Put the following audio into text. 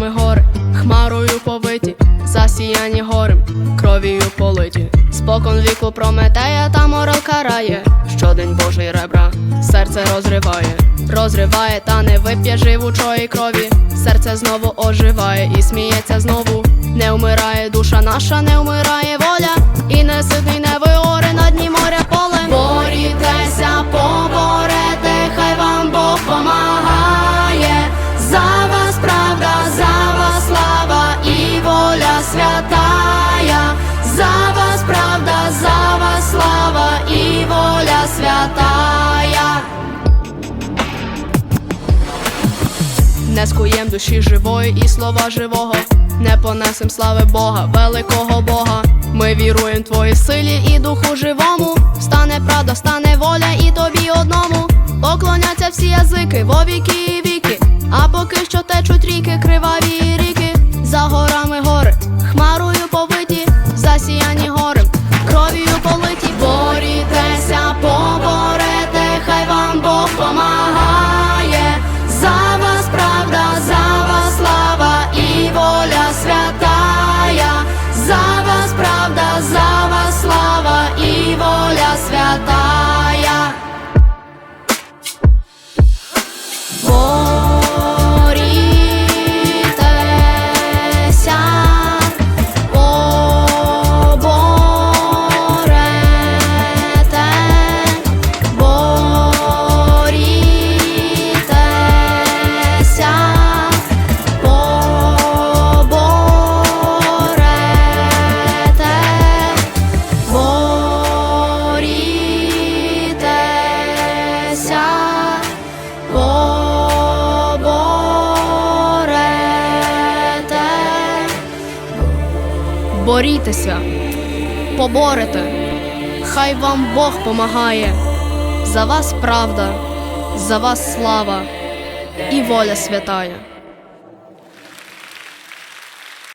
Хмарами гори, хмарою повиті, засіяні горем, кров'ю политі, спокон віку прометея, та морал карає, щодень Божий ребра, серце розриває, розриває, та не вип'є живучої крові. Серце знову оживає і сміється знову. Не вмирає душа наша, не вмирає воля, і не Не скуєм душі живої і слова живого, не понесем слави Бога, великого Бога. Ми віруємо Твоїй силі і духу живому. Стане правда, стане воля і тобі одному. Поклоняться всі язики во віки і віки. А поки що течуть ріки, криваві ріки. Борітеся, поборете, хай вам Бог помагає. За вас правда, за вас слава і воля святая.